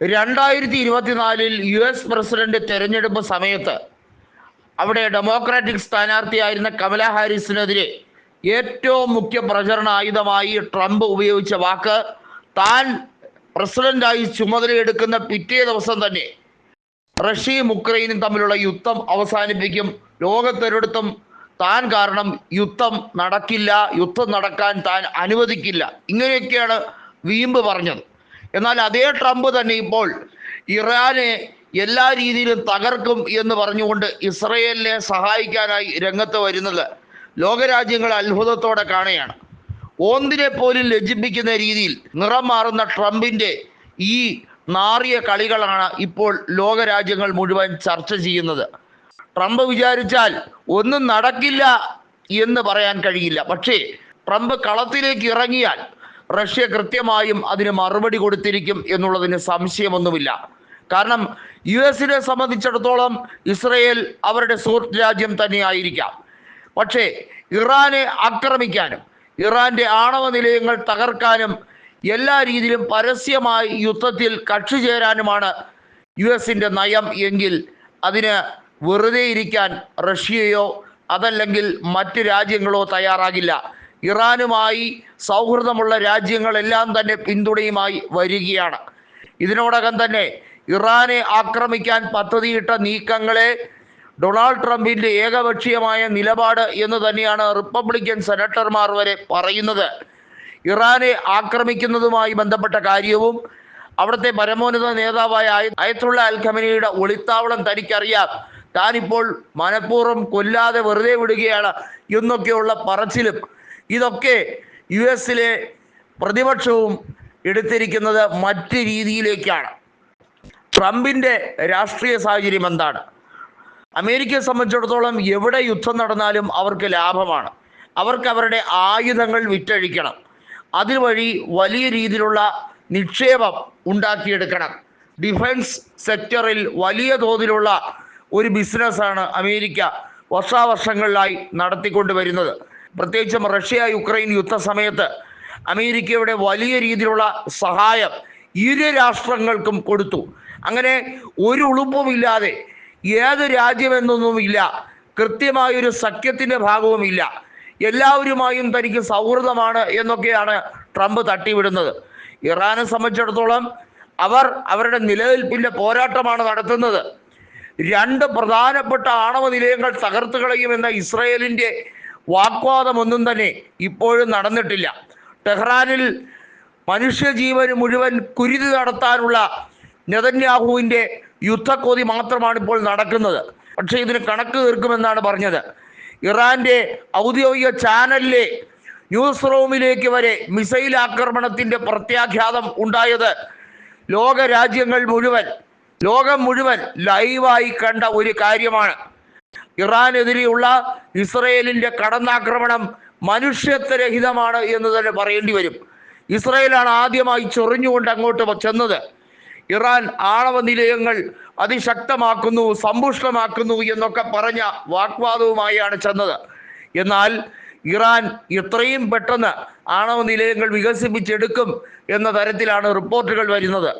രണ്ടായിരത്തി ഇരുപത്തിനാലിൽ U S president തെരഞ്ഞെടുപ്പ് സമയത്ത് അവിടെ ഡെമോക്രാറ്റിക് സ്ഥാനാർത്ഥിയായിരുന്ന കമല ഹാരിസിനെതിരെ ഏറ്റവും മുഖ്യ പ്രചരണ ആയുധമായി ട്രംപ് ഉപയോഗിച്ച വാക്ക് താൻ പ്രസിഡന്റായി ചുമതലയെടുക്കുന്ന പിറ്റേ ദിവസം തന്നെ റഷ്യയും ഉക്രൈനും തമ്മിലുള്ള യുദ്ധം അവസാനിപ്പിക്കും. ലോകത്തൊരിടത്തും താൻ കാരണം യുദ്ധം നടക്കില്ല. യുദ്ധം നടക്കാൻ താൻ അനുവദിക്കില്ല. ഇങ്ങനെയൊക്കെയാണ് വീമ്പ് പറഞ്ഞത്. എന്നാൽ അതേ ട്രംപ് തന്നെ ഇപ്പോൾ ഇറാനെ എല്ലാ രീതിയിലും തകർക്കും എന്ന് പറഞ്ഞുകൊണ്ട് ഇസ്രയേലിനെ സഹായിക്കാനായി രംഗത്ത് വരുന്നത് ലോകരാജ്യങ്ങൾ അത്ഭുതത്തോടെ കാണുകയാണ്. ഓന്തിനെ പോലും ലജ്ജിപ്പിക്കുന്ന രീതിയിൽ നിറം മാറുന്ന ട്രംപിന്റെ ഈ നാറിയ കളികളാണ് ഇപ്പോൾ ലോകരാജ്യങ്ങൾ മുഴുവൻ ചർച്ച ചെയ്യുന്നത്. ട്രംപ് വിചാരിച്ചാൽ ഒന്നും നടക്കില്ല എന്ന് പറയാൻ കഴിയില്ല. പക്ഷേ ട്രംപ് കളത്തിലേക്ക് ഇറങ്ങിയാൽ റഷ്യ കൃത്യമായും അതിന് മറുപടി കൊടുത്തിരിക്കും എന്നുള്ളതിന് സംശയമൊന്നുമില്ല. കാരണം യു എസിനെ സംബന്ധിച്ചിടത്തോളം ഇസ്രയേൽ അവരുടെ സുഹൃത്ത് രാജ്യം തന്നെയായിരിക്കാം. പക്ഷേ ഇറാനെ ആക്രമിക്കാനും ഇറാന്റെ ആണവ നിലയങ്ങൾ തകർക്കാനും എല്ലാ രീതിയിലും പരസ്യമായി യുദ്ധത്തിൽ കക്ഷി ചേരാനുമാണ് യു എസിന്റെ നയം എങ്കിൽ അതിന് വെറുതെ ഇരിക്കാൻ റഷ്യയോ അതല്ലെങ്കിൽ മറ്റ് രാജ്യങ്ങളോ തയ്യാറാകില്ല. ഇറാനുമായി സൗഹൃദമുള്ള രാജ്യങ്ങളെല്ലാം തന്നെ പിന്തുണയുമായി വരികയാണ്. ഇതിനോടകം തന്നെ ഇറാനെ ആക്രമിക്കാൻ പദ്ധതിയിട്ട നീക്കങ്ങളെ ഡൊണാൾഡ് ട്രംപിന്റെ ഏകപക്ഷീയമായ നിലപാട് എന്ന് തന്നെയാണ് റിപ്പബ്ലിക്കൻ സെനറ്റർമാർ വരെ പറയുന്നത്. ഇറാനെ ആക്രമിക്കുന്നതുമായി ബന്ധപ്പെട്ട കാര്യവും അവിടുത്തെ പരമോന്നത നേതാവായ അയത്തുള്ള അൽ ഖമനിയുടെ ഒളിത്താവളം തനിക്കറിയാം. താനിപ്പോൾ മനഃപൂർവം കൊല്ലാതെ വെറുതെ വിടുകയാണ് എന്നൊക്കെയുള്ള പറച്ചിലും ഇതൊക്കെ യു എസിലെ പ്രതിപക്ഷവും എടുത്തിരിക്കുന്നത് മറ്റു രീതിയിലേക്കാണ്. ട്രംപിന്റെ രാഷ്ട്രീയ സാഹചര്യം എന്താണ്? അമേരിക്കയെ സംബന്ധിച്ചിടത്തോളം എവിടെ യുദ്ധം നടന്നാലും അവർക്ക് ലാഭമാണ്. അവർക്ക് അവരുടെ ആയുധങ്ങൾ വിറ്റഴിക്കണം. അതുവഴി വലിയ രീതിയിലുള്ള നിക്ഷേപം ഉണ്ടാക്കിയെടുക്കണം. ഡിഫൻസ് സെക്ടറിൽ വലിയ തോതിലുള്ള ഒരു ബിസിനസ്സാണ് അമേരിക്ക വർഷാവർഷങ്ങളിലായി നടത്തിക്കൊണ്ട് വരുന്നത് പ്രത്യേകിച്ചും റഷ്യ യുക്രൈൻ യുദ്ധ സമയത്ത് അമേരിക്കയുടെ വലിയ രീതിയിലുള്ള സഹായം ഇരു രാഷ്ട്രങ്ങൾക്കും കൊടുത്തു. അങ്ങനെ ഒരു ഉളുപ്പുമില്ലാതെ ഏത് രാജ്യമെന്നൊന്നുമില്ല. കൃത്യമായൊരു സഖ്യത്തിന്റെ ഭാഗവുമില്ല. എല്ലാവരുമായും തനിക്ക് സൗഹൃദമാണ് എന്നൊക്കെയാണ് ട്രംപ് തട്ടിവിടുന്നത്. ഇറാനെ സംബന്ധിച്ചിടത്തോളം അവർ അവരുടെ നിലനിൽപ്പിന്റെ പോരാട്ടമാണ് നടത്തുന്നത്. രണ്ട് പ്രധാനപ്പെട്ട ആണവ നിലയങ്ങൾ തകർത്ത് കളയുമെന്ന ഇസ്രയേലിന്റെ വാഗ്വാദമൊന്നും തന്നെ ഇപ്പോഴും നടന്നിട്ടില്ല. ടെഹ്റാനിൽ മനുഷ്യജീവന് മുഴുവൻ കുരുതി നടത്താനുള്ള നെതന്യാഹുവിന്റെ യുദ്ധക്കൊതി മാത്രമാണ് ഇപ്പോൾ നടക്കുന്നത്. പക്ഷേ ഇതിന് കണക്ക് തീർക്കുമെന്നാണ് പറഞ്ഞത്. ഇറാന്റെ ഔദ്യോഗിക ചാനലിലെ ന്യൂസ് റൂമിലേക്ക് വരെ മിസൈൽ ആക്രമണത്തിന്റെ പ്രത്യാഘാതം ഉണ്ടായത് ലോക രാജ്യങ്ങൾ മുഴുവൻ ലോകം മുഴുവൻ ലൈവായി കണ്ട ഒരു കാര്യമാണ്. ഇറാനെതിരെയുള്ള ഇസ്രയേലിന്റെ കടന്നാക്രമണം മനുഷ്യത്വരഹിതമാണ് എന്ന് തന്നെ പറയേണ്ടി വരും. ഇസ്രയേലാണ് ആദ്യമായി ചൊറിഞ്ഞുകൊണ്ട് അങ്ങോട്ട് ചെന്നത്. ഇറാൻ ആണവ നിലയങ്ങൾ അതിശക്തമാക്കുന്നു സമ്പുഷ്ടമാക്കുന്നു എന്നൊക്കെ പറഞ്ഞ വാഗ്വാദവുമായാണ് ചെന്നത്. എന്നാൽ ഇറാൻ ഇത്രയും പെട്ടെന്ന് ആണവ നിലയങ്ങൾ വികസിപ്പിച്ചെടുക്കും എന്ന തരത്തിലാണ് റിപ്പോർട്ടുകൾ വരുന്നത്.